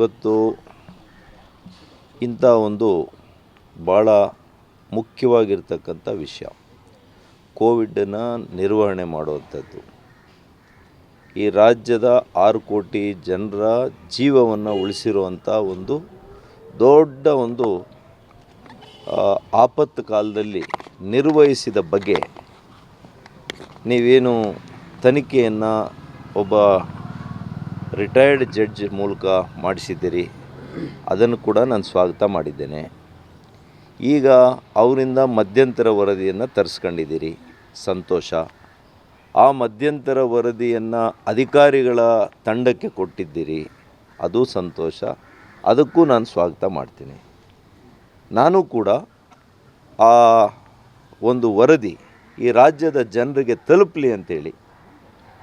ಇವತ್ತು ಇಂಥ ಒಂದು ಭಾಳ ಮುಖ್ಯವಾಗಿರ್ತಕ್ಕಂಥ ವಿಷಯ. ಕೋವಿಡನ್ನು ನಿರ್ವಹಣೆ ಮಾಡುವಂಥದ್ದು. ಈ ರಾಜ್ಯದ ಆರು ಕೋಟಿ ಜನರ ಜೀವವನ್ನು ಉಳಿಸಿರುವಂಥ ಒಂದು ದೊಡ್ಡ ಒಂದು ಆಪತ್ತು ಕಾಲದಲ್ಲಿ ನಿರ್ವಹಿಸಿದ ಬಗ್ಗೆ ನೀವೇನು ತನಿಖೆಯನ್ನು ಒಬ್ಬ ರಿಟೈರ್ಡ್ ಜಡ್ಜ್ ಮೂಲಕ ಮಾಡಿಸಿದ್ದೀರಿ. ಅದನ್ನು ಕೂಡ ನಾನು ಸ್ವಾಗತ ಮಾಡಿದ್ದೇನೆ. ಈಗ ಅವರಿಂದ ಮಧ್ಯಂತರ ವರದಿಯನ್ನು ತರಿಸ್ಕೊಂಡಿದ್ದೀರಿ. ಸಂತೋಷ. ಆ ಮಧ್ಯಂತರ ವರದಿಯನ್ನು ಅಧಿಕಾರಿಗಳ ತಂಡಕ್ಕೆ ಕೊಟ್ಟಿದ್ದೀರಿ. ಅದು ಸಂತೋಷ. ಅದಕ್ಕೂ ನಾನು ಸ್ವಾಗತ ಮಾಡ್ತೀನಿ. ನಾನು ಕೂಡ ಆ ಒಂದು ವರದಿ ಈ ರಾಜ್ಯದ ಜನರಿಗೆ ತಲುಪಲಿ ಅಂತೇಳಿ,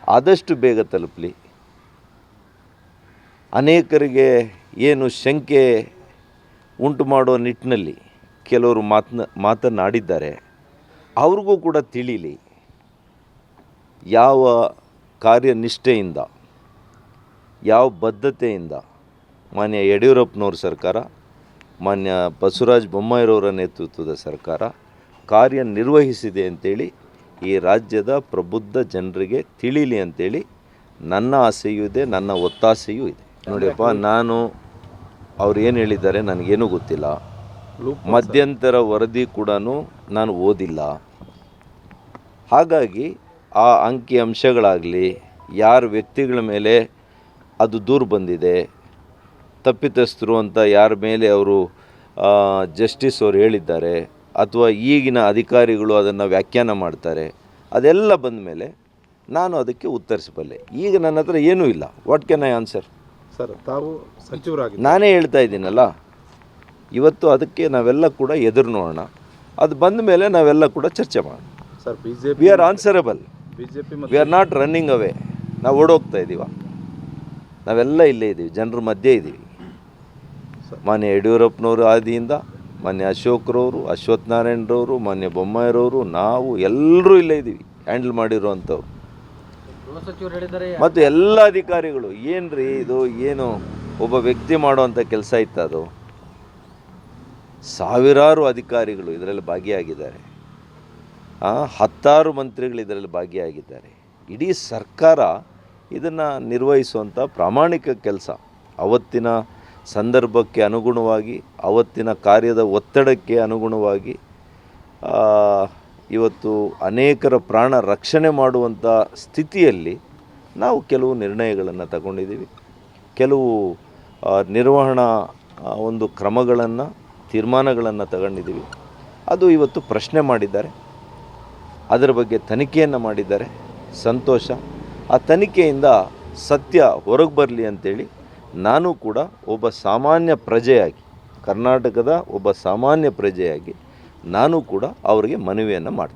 ಆದಷ್ಟು ಬೇಗ ತಲುಪಲಿ. ಅನೇಕರಿಗೆ ಏನು ಶಂಕೆ ಉಂಟು ಮಾಡೋ ನಿಟ್ಟಿನಲ್ಲಿ ಕೆಲವರು ಮಾತನ್ನ ಮಾತನಾಡಿದ್ದಾರೆ. ಅವ್ರಿಗೂ ಕೂಡ ತಿಳಿಲಿ ಯಾವ ಕಾರ್ಯನಿಷ್ಠೆಯಿಂದ, ಯಾವ ಬದ್ಧತೆಯಿಂದ ಮಾನ್ಯ ಯಡಿಯೂರಪ್ಪನವ್ರ ಸರ್ಕಾರ, ಮಾನ್ಯ ಬಸವರಾಜ ಬೊಮ್ಮಾಯಿರವರ ನೇತೃತ್ವದ ಸರ್ಕಾರ ಕಾರ್ಯನಿರ್ವಹಿಸಿದೆ ಅಂತೇಳಿ ಈ ರಾಜ್ಯದ ಪ್ರಬುದ್ಧ ಜನರಿಗೆ ತಿಳಿಲಿ ಅಂತೇಳಿ ನನ್ನ ಆಸೆಯೂ ಇದೆ, ನನ್ನ ಒತ್ತಾಸೆಯೂ ಇದೆ. ನೋಡಿಯಪ್ಪ ನಾನು ಅವ್ರು ಏನು ಹೇಳಿದ್ದಾರೆ ನನಗೇನೂ ಗೊತ್ತಿಲ್ಲ. ಮಧ್ಯಂತರ ವರದಿ ಕೂಡ ನಾನು ಓದಿಲ್ಲ. ಹಾಗಾಗಿ ಆ ಅಂಕಿ ಅಂಶಗಳಾಗಲಿ ಯಾರ ವ್ಯಕ್ತಿಗಳ ಮೇಲೆ ಅದು ದೂರು ಬಂದಿದೆ ತಪ್ಪಿತಸ್ಥರು ಅಂತ ಯಾರ ಮೇಲೆ ಅವರು ಜಸ್ಟಿಸ್ ಅವರು ಹೇಳಿದ್ದಾರೆ ಅಥವಾ ಈಗಿನ ಅಧಿಕಾರಿಗಳು ಅದನ್ನು ವ್ಯಾಖ್ಯಾನ ಮಾಡ್ತಾರೆ ಅದೆಲ್ಲ ಬಂದ ಮೇಲೆ ನಾನು ಅದಕ್ಕೆ ಉತ್ತರಿಸಬಲ್ಲೆ. ಈಗ ನನ್ನ ಹತ್ರ ಏನೂ ಇಲ್ಲ. What can I answer sir ತಾವು ಸಚಿವರಾಗಿ ನಾನೇ ಹೇಳ್ತಾ ಇದ್ದೀನಲ್ಲ ಇವತ್ತು ಅದಕ್ಕೆ ನಾವೆಲ್ಲ ಕೂಡ ಎದುರು ನೋಡೋಣ. ಅದು ಬಂದ ಮೇಲೆ ನಾವೆಲ್ಲ ಕೂಡ ಚರ್ಚೆ ಮಾಡೋಣ. Sir BJP we are answerable BJP we are not running away ನಾವು ಓಡೋಗ್ತಾ ಇದ್ದೀವ ನಾವೆಲ್ಲ ಇಲ್ಲೇ ಇದ್ದೀವಿ ಜನರ ಮಧ್ಯೆ ಇದ್ದೀವಿ ಮಾನ್ಯ ಯಡಿಯೂರಪ್ಪನವರು ಆದಿಯಿಂದ ಮಾನ್ಯ ಅಶೋಕ್ರವರು ಅಶ್ವತ್ಥನಾರಾಯಣರವರು ಮಾನ್ಯ ಬೊಮ್ಮಾಯಿರವರು ನಾವು ಎಲ್ಲರೂ ಇಲ್ಲೇ ಇದ್ದೀವಿ ಹ್ಯಾಂಡಲ್ ಮಾಡಿರೋವಂಥವ್ರು ಮತ್ತು ಎಲ್ಲ ಅಧಿಕಾರಿಗಳು, ಏನ್ರಿ ಇದು, ಏನು ಒಬ್ಬ ವ್ಯಕ್ತಿ ಮಾಡುವಂಥ ಕೆಲಸ ಇತ್ತು ಅದು? ಸಾವಿರಾರು ಅಧಿಕಾರಿಗಳು ಇದರಲ್ಲಿ ಭಾಗಿಯಾಗಿದ್ದಾರೆ. ಹತ್ತಾರು ಮಂತ್ರಿಗಳು ಇದರಲ್ಲಿ ಭಾಗಿಯಾಗಿದ್ದಾರೆ. ಇಡೀ ಸರ್ಕಾರ ಇದನ್ನು ನಿರ್ವಹಿಸುವಂಥ ಪ್ರಾಮಾಣಿಕ ಕೆಲಸ. ಅವತ್ತಿನ ಸಂದರ್ಭಕ್ಕೆ ಅನುಗುಣವಾಗಿ, ಅವತ್ತಿನ ಕಾರ್ಯದ ಒತ್ತಡಕ್ಕೆ ಅನುಗುಣವಾಗಿ ಇವತ್ತು ಅನೇಕರ ಪ್ರಾಣ ರಕ್ಷಣೆ ಮಾಡುವಂಥ ಸ್ಥಿತಿಯಲ್ಲಿ ನಾವು ಕೆಲವು ನಿರ್ಣಯಗಳನ್ನು ತಗೊಂಡಿದ್ದೀವಿ. ಕೆಲವು ನಿರ್ವಹಣಾ ಒಂದು ಕ್ರಮಗಳನ್ನು, ತೀರ್ಮಾನಗಳನ್ನು ತಗೊಂಡಿದ್ದೀವಿ. ಅದು ಇವತ್ತು ಪ್ರಶ್ನೆ ಮಾಡಿದ್ದಾರೆ. ಅದರ ಬಗ್ಗೆ ತನಿಖೆಯನ್ನು ಮಾಡಿದ್ದಾರೆ. ಸಂತೋಷ. ಆ ತನಿಖೆಯಿಂದ ಸತ್ಯ ಹೊರಗೆ ಬರಲಿ ಅಂತೇಳಿ ನಾನು ಕೂಡ ಒಬ್ಬ ಸಾಮಾನ್ಯ ಪ್ರಜೆಯಾಗಿ, ಕರ್ನಾಟಕದ ಒಬ್ಬ ಸಾಮಾನ್ಯ ಪ್ರಜೆಯಾಗಿ ನಾನು ಕೂಡ ಅವರಿಗೆ ಮನವಿಯನ್ನು ಮಾಡ್ತೀನಿ.